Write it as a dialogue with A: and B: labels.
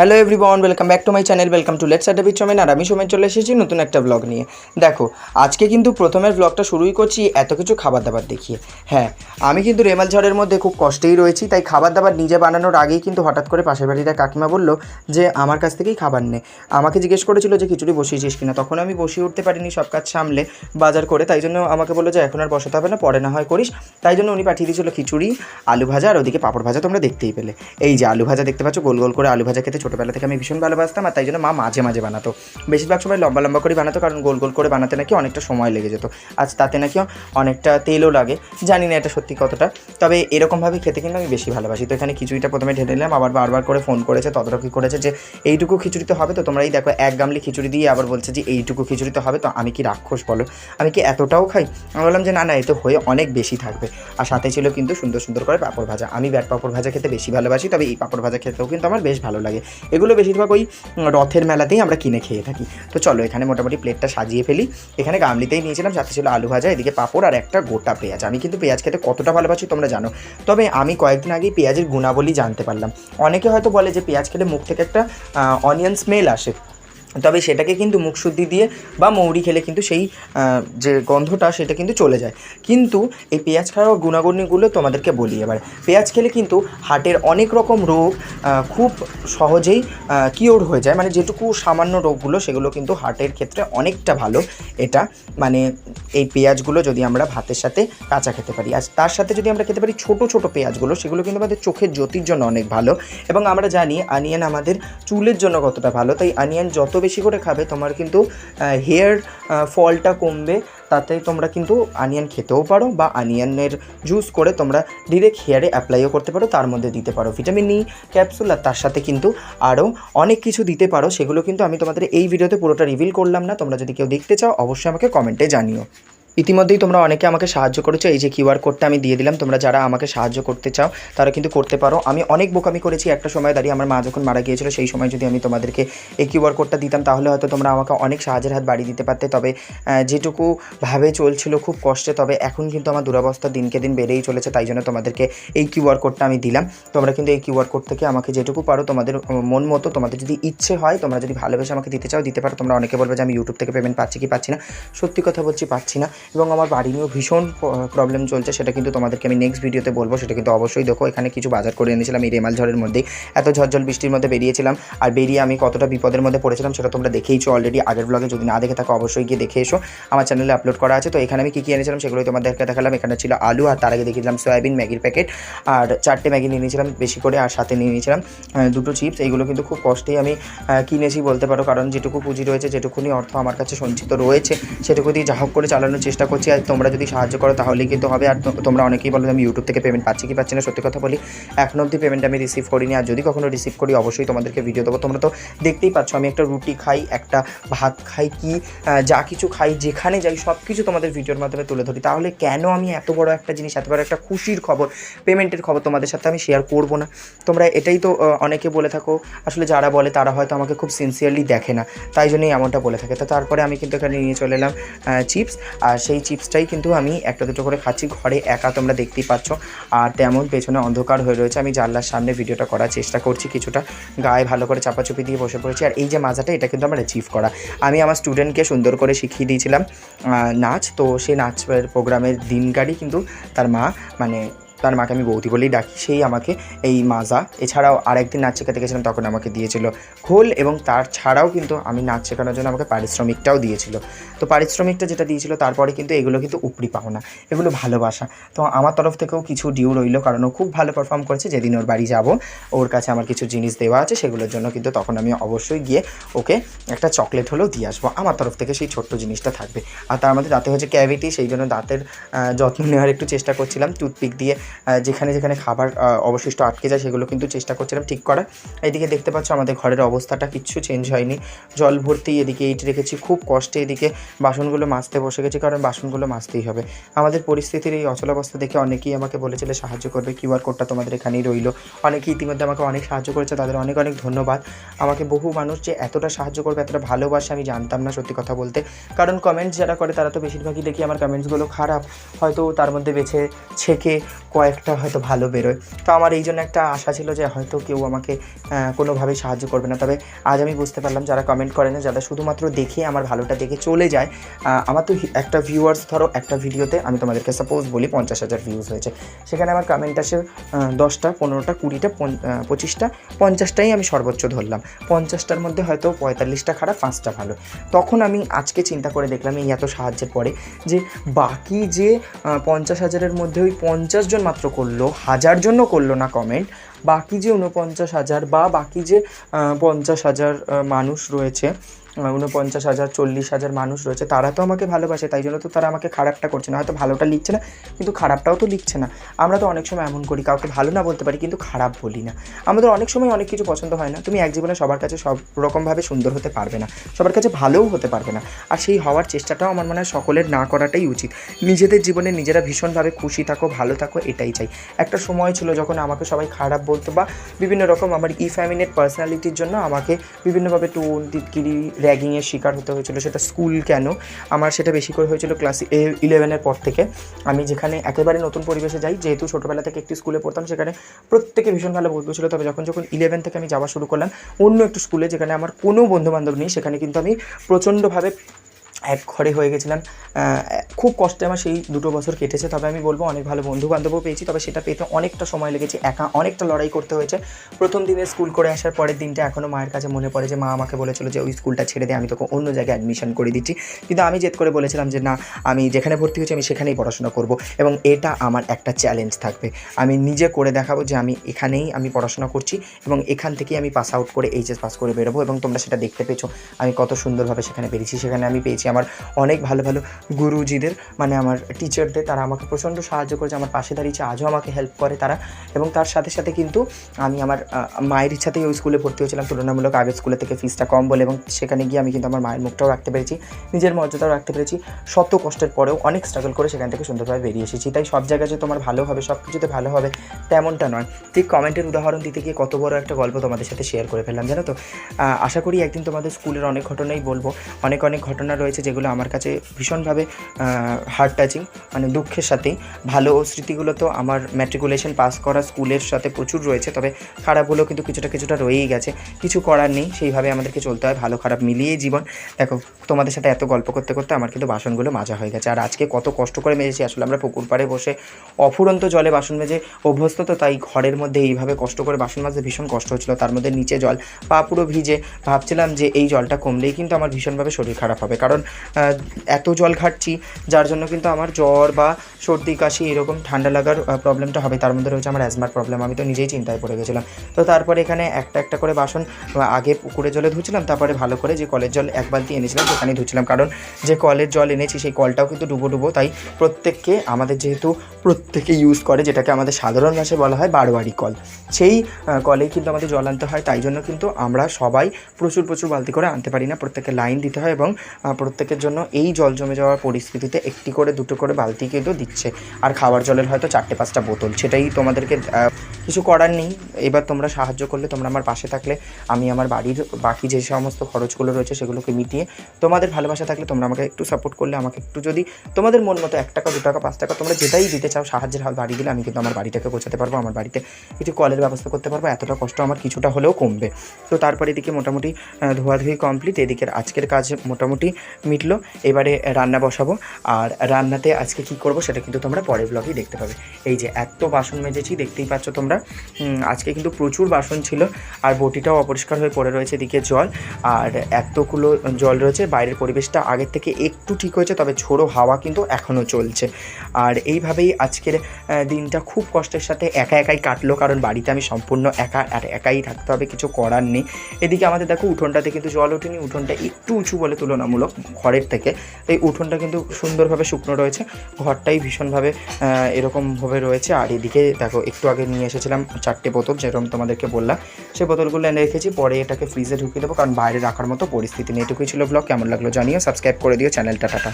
A: Hello everyone welcome back to my channel welcome to let's adda চমেন আর আমি সময় চলে এসেছি নতুন একটা ব্লগ নিয়ে। দেখো, আজকে কিন্তু প্রথমের ব্লগটা শুরুই করছি এত কিছু খাবার দাবার দেখিয়ে। হ্যাঁ আমি কিন্তু রেমাল ঝড়ের মধ্যে খুব কষ্টেই রয়েছি, তাই খাবার দাবার নিজে বানানোর আগেই কিন্তু হঠাৎ করে পাশের বাড়িটা কাকিমা বলল যে, আমার কাছ থেকেই খাবার নে। আমাকে জিজ্ঞেস করেছিল যে, খিচুড়ি বসিয়েছিস কিনা? তখন আমি বসিয়ে উঠতে পারিনি, সব কাজ সামলে বাজার করে। তাই জন্য আমাকে বলল যে, এখন আর বসাতে হবে না, পরে না হয় করিস। তাই জন্য উনি পাঠিয়ে দিয়েছিল খিচুড়ি, আলু ভাজা, আর ওদিকে পাঁপড় ভাজা তোমরা দেখতেই পেলে। এই যে আলু ভাজা দেখতে পাচ্ছ, গোল গোল করে আলু ভাজা খেতে ছোটোবেলা থেকে আমি ভীষণ ভালোবাসতাম, আর তাই জন্য মা মাঝে মাঝে বানাতো। বেশিরভাগ সময় লম্বা লম্বা করে বানাতো, কারণ গোল গোল করে বানাতে নাকি অনেকটা সময় লেগে যেত। আজ তাতে নাকি অনেকটা তেলও লাগে, জানি না এটা সত্যি কতটা। তবে এরকমভাবে খেতে কিন্তু আমি বেশি ভালোবাসি। তো এখানে খিচুড়িটা প্রথমে ঢেলে নিলাম, আবার বারবার করে ফোন করেছে, তদারকি করেছে যে, এইটুকু খিচুড়ি তো হবে তো, তোমরা এই দেখো, এক গামলি খিচুড়ি দিয়ে আবার বলছে যে, এইটুকু খিচুড়ি তো হবে তো, আমি কি রাক্ষস বলো? আমি কি এতটাও খাই? আমি বললাম যে, না না, এ তো হয়ে অনেক বেশি থাকবে। আর সাথে ছিল কিন্তু সুন্দর সুন্দর করে পাঁপড় ভাজা। আমি ব্যাট পাঁপড় ভাজা খেতে বেশি ভালোবাসি, তবে এই পাঁপড় ভাজা খেতেও কিন্তু আমার বেশ ভালো লাগে। এগুলো বেশিরভাগ ওই রথের মেলাতেই আমরা কিনে খেয়ে থাকি। তো চলো এখানে মোটামুটি প্লেটটা সাজিয়ে ফেলি। এখানে গামলিতেই নিয়েছিলাম, সাথে ছিল আলু ভাজা, এদিকে পাঁপড় আর একটা গোটা পেঁয়াজ। আমি কিন্তু পেঁয়াজ খেতে কতটা ভালোবাসি তোমরা জানো। তবে আমি কয়েকদিন আগেই পেঁয়াজের গুণাবলী জানতে পারলাম। অনেকে হয়তো বলে যে পেঁয়াজ খেলে মুখ থেকে একটা অনিয়ন স্মেল আসে। তবে সেটাকে কিন্তু মুখশুদ্ধি দিয়ে বা মৌরি খেলে কিন্তু সেই যে গন্ধটা সেটা কিন্তু চলে যায়। কিন্তু এই পেঁয়াজ খাওয়ার গুণাগুণগুলো তোমাদেরকে বলি এবার। পেঁয়াজ খেলে কিন্তু হার্টের অনেক রকম রোগ খুব সহজেই কিওর হয়ে যায়। মানে যেটুকু সামান্য রোগগুলো সেগুলো কিন্তু হার্টের ক্ষেত্রে অনেকটা ভালো। এটা মানে এই পেঁয়াজগুলো যদি আমরা ভাতের সাথে কাঁচা খেতে পারি। আর তার সাথে যদি আমরা খেতে পারি ছোট ছোট পেঁয়াজগুলো, সেগুলো কিন্তু আমাদের চোখের জ্যোতির জন্য অনেক ভালো। এবং আমরা জানি, আনিয়ান আমাদের চুলের জন্য কতটা ভালো। তাই আনিয়ান যত বেশি করে খাবে, তোমার কিন্তু হেয়ার ফলটা কমবে, তাতে তোমরা কিন্তু আনিয়ান খেতেও পারো বা আনিয়ানের জুস করে তোমরা ডিরেক্ট হেয়ারে অ্যাপ্লাইও করতে পারো, তার মধ্যে দিতে পারো ভিটামিন ই ক্যাপসুল আর তার সাথে কিন্তু আরও অনেক কিছু দিতে পারো, সেগুলো কিন্তু আমি তোমাদের এই ভিডিওতে পুরোটা রিভিল করলাম না, তোমরা যদি কেউ দেখতে চাও, অবশ্যই আমাকে কমেন্টে জানিও। ইতিমধ্যেই তোমরা অনেকে আমাকে সাহায্য করেছ, এই যে কিউআর কোডটা আমি দিয়ে দিলাম। তোমরা যারা আমাকে সাহায্য করতে চাও, তারা কিন্তু করতে পারো। আমি অনেক বোকামি করেছি, একটা সময় দাঁড়িয়ে আমার মা যখন মারা গিয়েছিল, সেই সময় যদি আমি তোমাদেরকে এই কিউআর কোডটা দিতাম, তাহলে হয়তো তোমরা আমাকে অনেক সাহায্যের হাত বাড়িয়ে দিতে পারতে। তবে যেটুকু ভাবে চলছিল খুব কষ্টে, তবে এখন কিন্তু আমার দুরবস্থা দিনকে দিন বেড়েই চলেছে, তাই জন্য তোমাদেরকে এই কিউআর কোডটা আমি দিলাম। তোমরা কিন্তু এই কিউআর কোড থেকে আমাকে যেটুকু পারো, তোমাদের মন মতো, তোমাদের যদি ইচ্ছে হয়, তোমরা যদি ভালোবেসে আমাকে দিতে চাও, দিতে পারো। তোমরা অনেকে বলবে যে আমি ইউটিউব থেকে পেমেন্ট পাচ্ছি কি পাচ্ছি না। সত্যি কথা বলছি, পাচ্ছি না। এবং আমার বাড়ি নিয়েও ভীষণ প্রবলেম চলছে, সেটা কিন্তু তোমাদেরকে আমি নেক্সট ভিডিওতে বলব, সেটা কিন্তু অবশ্যই দেখো, এখানে কিছু বাজার করে এনেছিলাম, এই রেমাল ঝড়ের মধ্যেই। এত ঝড়ঝল বৃষ্টির মধ্যে বেরিয়েছিলাম, আর বেরিয়ে আমি কতটা বিপদের মধ্যে পড়েছিলাম, সেটা তোমরা দেখেইছো অলরেডি আগের ব্লগে যদি না দেখে থাকো, অবশ্যই গিয়ে দেখে এসো। আমার চ্যানেলে আপলোড করা আছে, তো এখানে আমি কী কী এনেছিলাম, সেগুলোই তোমাদেরকে দেখালাম। এখানে ছিল আলু, আর তার আগে দেখিয়েছিলাম সয়াবিন, ম্যাগির প্যাকেট আর চারটে ম্যাগি নিয়ে নিয়েছিলাম, বেশি করে, আর সাথে নিয়ে নিয়েছিলাম দুটো চিপস এইগুলো কিন্তু খুব কষ্টেই আমি কিনেছি বলতে পারো, কারণ যেটুকু পুঁজি রয়েছে, যেটুকুনি অর্থ আমার কাছে সঞ্চিত রয়েছে, সেটুকু দিয়ে যা হোক করে চালানোর চেষ্টা করছি আর তোমরা যদি সাহায্য করো তাহলেই কিন্তু হবে। আর তোমরা অনেকেই বলো আমি ইউটিউব থেকে পেমেন্ট পাচ্ছি কি পাচ্ছি না, সত্যি কথা বলি, এখন অবধি পেমেন্ট আমি রিসিভ করিনি। আর যদি কখনো রিসিভ করি, অবশ্যই তোমাদেরকে ভিডিও দেবো। তোমরা তো দেখতেই পাচ্ছ, আমি একটা রুটি খাই, একটা ভাত খাই কি যা কিছু খাই, যেখানে যাই সব কিছু তোমাদের ভিডিওর মাধ্যমে তুলে ধরি। তাহলে কেন আমি এত বড় একটা জিনিস, এত বড় একটা খুশির খবর পেমেন্টের খবর তোমাদের সাথে আমি শেয়ার করব না? তোমরা এটাই তো অনেকে বলে থাকো, আসলে যারা বলে তারা হয়তো আমাকে খুব সিনসিয়ারলি দেখে না, তাই জন্যই এমনটা বলে থাকে। তো তারপরে আমি কিন্তু এখানে নিয়ে চলে এলাম চিপস আর সেই চিপসটাই কিন্তু আমি একটা দুটো করে খাচ্ছি। ঘরে একা তোমরা দেখতেই পাচ্ছ। আর তেমন পেছনে অন্ধকার হয়ে রয়েছে। আমি জানলার সামনে ভিডিওটা করার চেষ্টা করছি কিছুটা। গায়ে ভালো করে চাপাচুপি দিয়ে বসে পড়েছি। আর এই যে মাজাটা, এটা কিন্তু আমার অ্যাচিভ করা। আমি আমার স্টুডেন্টকে সুন্দর করে শিখিয়ে দিয়েছিলাম নাচ। তো সেই নাচের প্রোগ্রামের দিনকারই কিন্তু তার মা মানে তার মাকে আমি বৌদি বলেই ডাকি, সেই আমাকে এই মাজা। এছাড়াও আরেকদিন নাচ শেখাতে গেছিলাম, তখন আমাকে দিয়েছিল খোল এবং তার ছাড়াও কিন্তু আমি নাচ শেখানোর জন্য আমাকে পারিশ্রমিকটাও দিয়েছিল। তো পারিশ্রমিকটা যেটা দিয়েছিল, তারপরে কিন্তু এগুলো কিন্তু উপরি পাওনা, এগুলো ভালোবাসা। তো আমার তরফ থেকেও কিছু ডিউ রইল, কারণ ও খুব ভালো পারফর্ম করেছে। যেদিন ওর বাড়ি যাব, ওর কাছে আমার কিছু জিনিস দেওয়া আছে, সেগুলোর জন্য কিন্তু তখন আমি অবশ্যই গিয়ে ওকে একটা চকলেট হলেও দিয়ে আসব। আমার তরফ থেকে সেই ছোট্ট জিনিসটা থাকবে। আর তার মধ্যে দাঁতে হচ্ছে ক্যাভিটি সেই জন্য দাঁতের যত্ন নেওয়ার একটু চেষ্টা করছিলাম। টুথপিক দিয়ে যেখানে যেখানে খাবার অবশিষ্ট আটকে যায় সেগুলো কিন্তু চেষ্টা করছিলাম ঠিক করার। এইদিকে দেখতে পাচ্ছ আমাদের ঘরের অবস্থাটা কিচ্ছু চেঞ্জ হয়নি। জল ভর্তি এদিকে এইট রেখেছি, খুব কষ্টে এদিকে বাসনগুলো মাজতে বসে গেছি, কারণ বাসনগুলো মাজতেই হবে। আমাদের পরিস্থিতির এই অচলাবস্থা দেখে অনেকেই আমাকে বলেছিল, সাহায্য করবে কিউআর কোডটা তোমাদের এখানেই রইল। অনেকেই ইতিমধ্যে আমাকে অনেক সাহায্য করেছে, তাদের অনেক অনেক ধন্যবাদ। আমাকে বহু মানুষ যে এতটা সাহায্য করবে, এতটা ভালোবাসে, আমি জানতাম না সত্যি কথা বলতে। কারণ কমেন্টস যারা করে, তারা তো বেশিরভাগই দেখি আমার কমেন্টসগুলো খারাপ। হয়তো তার মধ্যে বেছে ছেকে কয়েকটা হয়তো ভালো বেরোয়। তো আমার এই জন্য একটা আশা ছিল যে হয়তো কেউ আমাকে আহ, কোনোভাবেই সাহায্য করবে না। তবে আজ আমি বুঝতে পারলাম যারা কমেন্ট করে না যারা শুধুমাত্র দেখে আমার ভালোটা দেখে চলে যায় আমার তো একটা ভিউয়ার্স ধরো একটা ভিডিওতে আমি তোমাদেরকে সাপোজ বলি পঞ্চাশ হাজার ভিউজ হয়েছে। সেখানে আমার কমেন্ট আসে দশটা পনেরোটা কুড়িটা পঁচিশটা পঞ্চাশটাই আমি সর্বোচ্চ ধরলাম। পঞ্চাশটার মধ্যে হয়তো পঁয়তাল্লিশটা খারাপ পাঁচটা ভালো। তখন আমি আজকে চিন্তা করে দেখলাম এই এত সাহায্যের পরে যে বাকি যে পঞ্চাশ হাজারের মধ্যে ওই পঞ্চাশ জন মাত্র করল, হাজার জন্য করল না কমেন্ট বাকি যে উনপঞ্চাশ হাজার বা বাকি যে পঞ্চাশ হাজার মানুষ রয়েছে উনপঞ্চাশ হাজার, চল্লিশ হাজার মানুষ রয়েছে। তারা তো আমাকে ভালোবাসে, তাই জন্য তো তারা আমাকে খারাপটা করছে। না হয়তো ভালোটা লিখছে না, কিন্তু খারাপটাও তো লিখছে না। আমরা তো অনেক সময় এমন করি, কাউকে ভালো না বলতে পারি, কিন্তু খারাপ বলি না। আমাদের অনেক সময় অনেক কিছু পছন্দ হয় না। তুমি এক জীবনে সবার কাছে সব রকমভাবে সুন্দর হতে পারবে না, সবার কাছে ভালোও হতে পারবে না। আর সেই হওয়ার চেষ্টাটাও আমার মনে হয় সকলের না করাটাই উচিত। নিজেদের জীবনে নিজেরা ভীষণভাবে খুশি থাকো, ভালো থাকো, এটাই চাই। একটা সময় ছিল যখন আমাকে সবাই খারাপ বলতো বা বিভিন্ন রকম আমার ই ফ্যামিনের পার্সোনালিটির জন্য আমাকে বিভিন্নভাবে টোন টিটকিরি র্যাগিংয়ের শিকার হতে হয়েছিল। সেটা স্কুল কেন? আমার সেটা বেশি করে হয়েছিল ক্লাস ইলেভেনের পর থেকে। আমি যেখানে একেবারে নতুন পরিবেশে যাই, যেহেতু ছোটোবেলা থেকে একটি স্কুলে পড়তাম, সেখানে প্রত্যেকে ভীষণ ভালো বন্ধু ছিল। তবে যখন যখন ইলেভেন থেকে আমি যাওয়া শুরু করলাম, অন্য একটু স্কুলে যেখানে আমার কোনো বন্ধু বান্ধব নেই, সেখানে কিন্তু আমি প্রচণ্ডভাবে এক ঘরে হয়ে গেছিলাম। খুব কষ্টে আমার সেই দুটো বছর কেটেছে। তবে আমি বলব, অনেক ভালো বন্ধু বান্ধবও পেয়েছি। তবে সেটা পেতে অনেকটা সময় লেগেছে। একা অনেকটা লড়াই করতে হয়েছে। প্রথম দিনে স্কুল করে আসার পরের দিনটা এখনও মায়ের কাছে মনে পড়ে যে, মা আমাকে বলেছিল যে, ওই স্কুলটা ছেড়ে দিয়ে আমি তোকে অন্য জায়গায় অ্যাডমিশন করে দিচ্ছি। কিন্তু আমি জেদ করে বলেছিলাম যে, না, আমি যেখানে ভর্তি হয়েছি, আমি সেখানেই পড়াশোনা করব। এবং এটা আমার একটা চ্যালেঞ্জ থাকবে। আমি নিজে করে দেখাবো যে, আমি এখানেই আমি পড়াশোনা করছি এবং এখান থেকেই আমি পাস আউট করে এইচএস পাস করে বেরোবো এবং তোমরা সেটা দেখতে পেয়েছ। আমি কত সুন্দরভাবে সেখানে বেরিয়েছি। সেখানে আমি পেয়েছি আমার অনেক ভালো ভালো গুরুজিদের মানে আমার টিচারদের তারা আমাকে প্রচণ্ড সাহায্য করেছে, আমার পাশে দাঁড়িয়েছে, আজও আমাকে হেল্প করে তারা। এবং তার সাথে সাথে কিন্তু আমি আমার মায়ের ইচ্ছাতেই ওই স্কুলে ভর্তি হয়েছিলাম। তুলনামূলক আগের স্কুলে থেকে ফিসটা কম বলে এবং সেখানে গিয়ে আমি কিন্তু আমার মায়ের মুখটাও রাখতে পেরেছি, নিজের মর্যাদাও রাখতে পেরেছি। শত কষ্টের পরেও অনেক স্ট্রাগল করে সেখান থেকে সুন্দরভাবে বেরিয়ে এসেছি। তাই সব জায়গায় যে তোমার ভালো হবে, সব কিছুতে ভালো হবে, তেমনটা নয়। ঠিক কমেন্টের উদাহরণ দিতে গিয়ে কত বড় একটা গল্প তোমাদের সাথে শেয়ার করে ফেললাম, জানো তো? আশা করি একদিন তোমাদের স্কুলের অনেক ঘটনাই বলব। অনেক অনেক ঘটনা রয়েছে যেগুলো আমার কাছে ভীষণভাবে হার্ট টাচিং মানে দুঃখের সাথেই ভালো স্মৃতিগুলো তো আমার ম্যাট্রিকুলেশন পাস করা স্কুলের সাথে প্রচুর রয়েছে, তবে খারাপ হলেও কিন্তু কিছুটা কিছুটা রয়েই গেছে। কিছু করার নেই, সেইভাবে আমাদেরকে চলতে হয়, ভালো খারাপ মিলিয়েই জীবন। দেখো, তোমাদের সাথে এত গল্প করতে করতে আমার কিন্তু বাসনগুলো মাজা হয়ে গেছে। আর আজকে কত কষ্ট করে মেজেছি, আসলে আমরা পুকুর পাড়ে বসে অফুরন্ত জলে বাসন মেজে অভ্যস্ত তো তাই ঘরের মধ্যে এইভাবে কষ্ট করে বাসন মাজতে ভীষণ কষ্ট হচ্ছিল। তার মধ্যে নিচে জল, পা পুরো ভিজে। ভাবছিলাম যে এই জলটা কমলেই কিন্তু আমার ভীষণভাবে শরীর খারাপ হবে। কারণ এত জল ঘাটছি যার জন্য কিন্তু আমার জ্বর বা সর্দি কাশি এরকম ঠান্ডা লাগার প্রবলেমটা হবে। তার মধ্যে রয়েছে আমার অ্যাজমার প্রবলেম আমি তো নিজেই চিন্তায় পড়ে গেছিলাম। তো তারপরে এখানে একটা একটা করে বাসন আগে পুকুরে জলে ধুছিলাম তারপরে ভালো করে যে কলের জল এক বালতি এনেছিলাম সেখানেই ধুছিলাম কারণ যে কলের জল এনেছি সেই কলটাও কিন্তু ডুবো ডুবো তাই প্রত্যেককে আমাদের যেহেতু প্রত্যেকে ইউজ করে যেটাকে আমাদের সাধারণ ভাষায় বলা হয় বারোয়ারি কল। সেই কলেই কিন্তু আমাদের জল আনতে হয় তাই জন্য কিন্তু আমরা সবাই প্রচুর প্রচুর বালতি করে আনতে পারি না। প্রত্যেকে লাইন দিতে হয় এবং আহ, প্রত্যেকের জন্য এই জল জমে যাওয়ার পরিস্থিতিতে একটি করে, দুটো করে বালতি কিন্তু দিচ্ছে। আর খাবার জলের হয়তো চারটে, পাঁচটা বোতল। সেটাই তোমাদেরকে কিছু করার নেই। এবার তোমরা সাহায্য করলে, তোমরা আমার পাশে থাকলে, আমি আমার বাড়ির বাকি যে সমস্ত খরচগুলো রয়েছে সেগুলোকে মিটিয়ে তোমাদের ভালোবাসা থাকলে তোমরা আমাকে একটু সাপোর্ট করলে, আমাকে একটু যদি তোমাদের মন মতো এক টাকা, দু টাকা, পাঁচ টাকা তোমরা যেটাই দিতে চাও, সাহায্যের হাত বাড়িয়ে দিলে আমি কিন্তু আমার বাড়িটাকে গোছাতে পারব, আমার বাড়িতে কিছু কলের ব্যবস্থা করতে পারব। এতটা কষ্ট আমার কিছুটা হলেও কমবে। তো তারপরে এদিকে মোটামুটি ধোয়াধুয়ি কমপ্লিট এদিকের আজকের কাজ মোটামুটি মিটলো, এবারে রান্না বসাবো। আর রান্নাতে আজকে কি করব সেটা কিন্তু তোমরা পরের ব্লগেই দেখতে পাবে। এই যে এত বাসন মেজেছি, দেখতেই পাচ্ছ তোমরা। আজকে কিন্তু প্রচুর বাসন ছিল, আর বটিটাও অপরিষ্কার হয়ে পড়ে রয়েছে এদিকে জল। আর এতগুলো জল রয়েছে, বাইরের পরিবেশটা আগের থেকে একটু ঠিক হয়েছে, তবে ঝোড়ো হাওয়া কিন্তু এখনও চলছে। আর এইভাবেই আজকের দিনটা খুব কষ্টের সাথে একা একাই কাটলো, কারণ বাড়িতে আমি সম্পূর্ণ একা, আর একাই থাকতে হবে, কিছু করার নেই। এদিকে আমাদের দেখো, উঠোনটাতে কিন্তু জল ওঠেনি, উঠোনটা একটু উঁচু বলে তুলনামূলক। ঘরের থেকে। এই উঠোনটা কিন্তু সুন্দরভাবে শুকনো রয়েছে। ঘরটাই ভীষণভাবে এরকমভাবে রয়েছে। আর এদিকে দেখো, একটু আগে নিয়ে এসেছিলাম চারটে বোতল, যেরকম তোমাদেরকে বললাম। সেই বোতলগুলো এনে রেখেছি, পরে এটাকে ফ্রিজে ঢুকিয়ে দেবো, কারণ বাইরে রাখার মতো পরিস্থিতি নেই। এটুকুই ছিল ব্লগ কেমন লাগল জানিও সাবস্ক্রাইব করে দিও চ্যানেলটা টাটা।